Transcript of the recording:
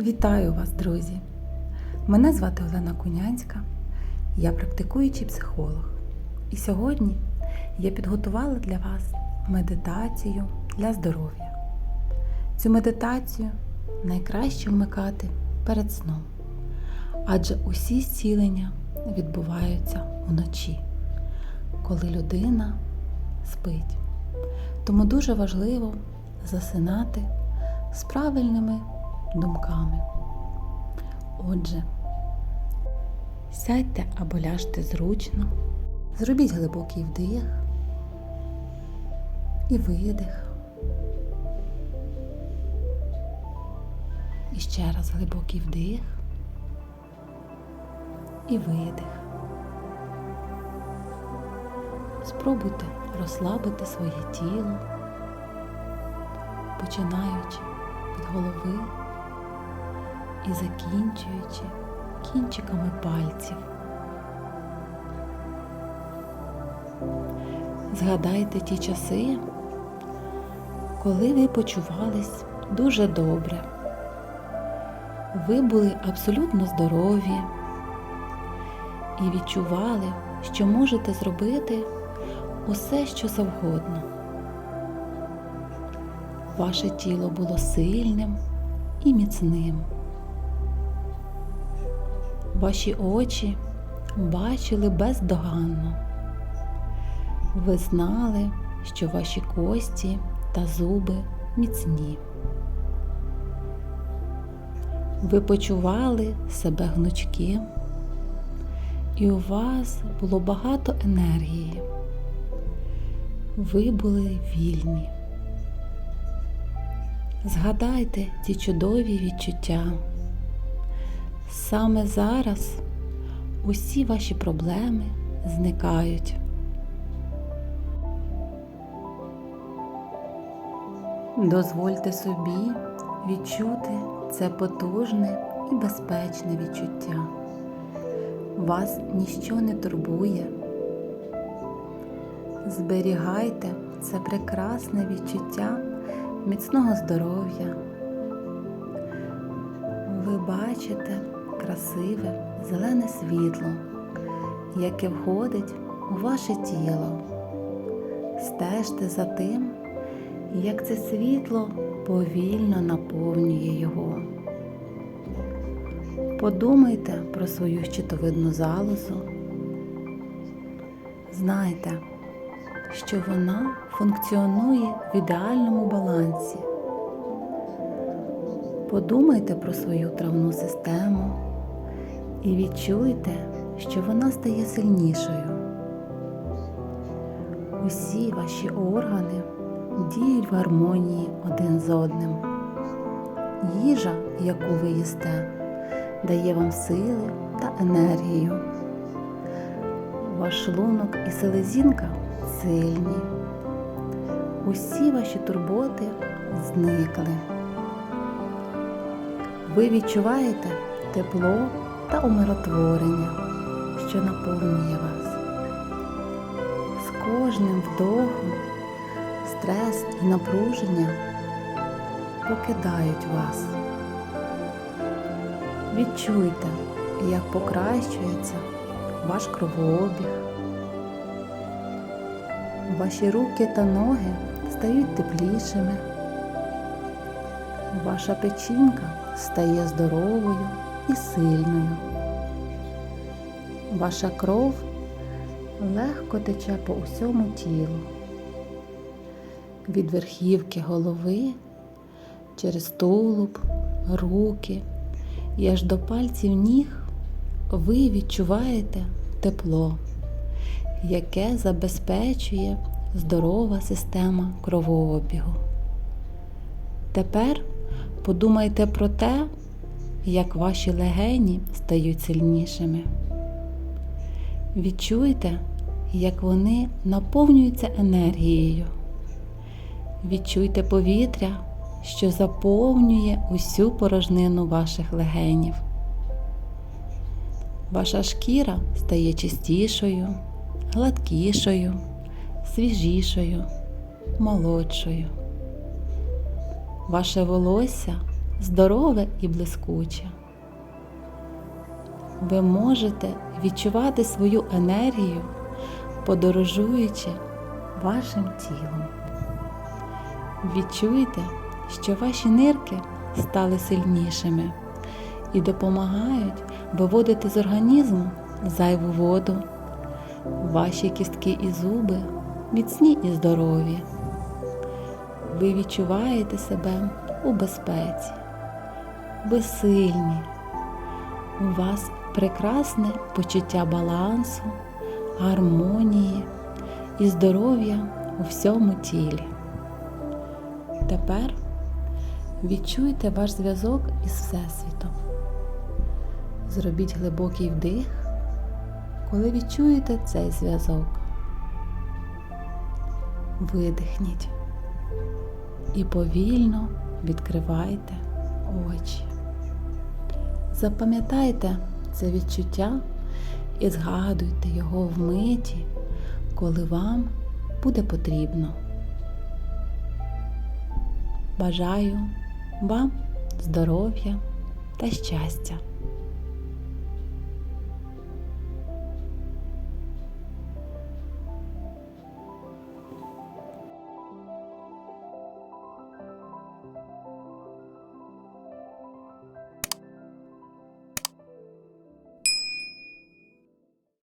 Вітаю вас, друзі! Мене звати Олена Кунянська, я практикуючий психолог. І сьогодні я підготувала для вас медитацію для здоров'я. Цю медитацію найкраще вмикати перед сном, адже усі зцілення відбуваються вночі, коли людина спить. Тому дуже важливо засинати з правильними думками. Отже, сядьте або ляжте зручно, зробіть глибокий вдих і видих. І ще раз глибокий вдих і видих. Спробуйте розслабити своє тіло, починаючи від голови і закінчуючи кінчиками пальців. Згадайте ті часи, коли ви почувались дуже добре. Ви були абсолютно здорові і відчували, що можете зробити усе, що завгодно. Ваше тіло було сильним і міцним. Ваші очі бачили бездоганно. Ви знали, що ваші кості та зуби міцні. Ви почували себе гнучким, і у вас було багато енергії. Ви були вільні. Згадайте ці чудові відчуття. Саме зараз усі ваші проблеми зникають. Дозвольте собі відчути це потужне і безпечне відчуття. Вас ніщо не турбує. Зберігайте це прекрасне відчуття міцного здоров'я. Ви бачите красиве зелене світло, яке входить у ваше тіло. Стежте за тим, як це світло повільно наповнює його. Подумайте про свою щитовидну залозу. Знайте, що вона функціонує в ідеальному балансі. Подумайте про свою травну систему і відчуйте, що вона стає сильнішою. Усі ваші органи діють в гармонії один з одним. Їжа, яку ви їсте, дає вам сили та енергію. Ваш шлунок і селезінка сильні. Усі ваші турботи зникли. Ви відчуваєте тепло та умиротворення, що наповнює вас. З кожним вдохом стрес і напруження покидають вас. Відчуйте, як покращується ваш кровообіг. Ваші руки та ноги стають теплішими. Ваша печінка стає здоровою і сильною. Ваша кров легко тече по усьому тілу. Від верхівки голови через тулуб, руки і аж до пальців ніг ви відчуваєте тепло, яке забезпечує здорова система кровообігу. Тепер подумайте про те, як ваші легені стають сильнішими. Відчуйте, як вони наповнюються енергією. Відчуйте повітря, що заповнює усю порожнину ваших легенів. Ваша шкіра стає чистішою, гладкішою, свіжішою, молодшою. Ваше волосся здорове і блискуче. Ви можете відчувати свою енергію, подорожуючи вашим тілом. Відчуйте, що ваші нирки стали сильнішими і допомагають виводити з організму зайву воду. Ваші кістки і зуби міцні і здорові. Ви відчуваєте себе у безпеці. Ви сильні. У вас прекрасне почуття балансу, гармонії і здоров'я у всьому тілі. Тепер відчуйте ваш зв'язок із Всесвітом. Зробіть глибокий вдих, коли відчуєте цей зв'язок. Видихніть і повільно відкривайте очі. Запам'ятайте це відчуття і згадуйте його в миті, коли вам буде потрібно. Бажаю вам здоров'я та щастя.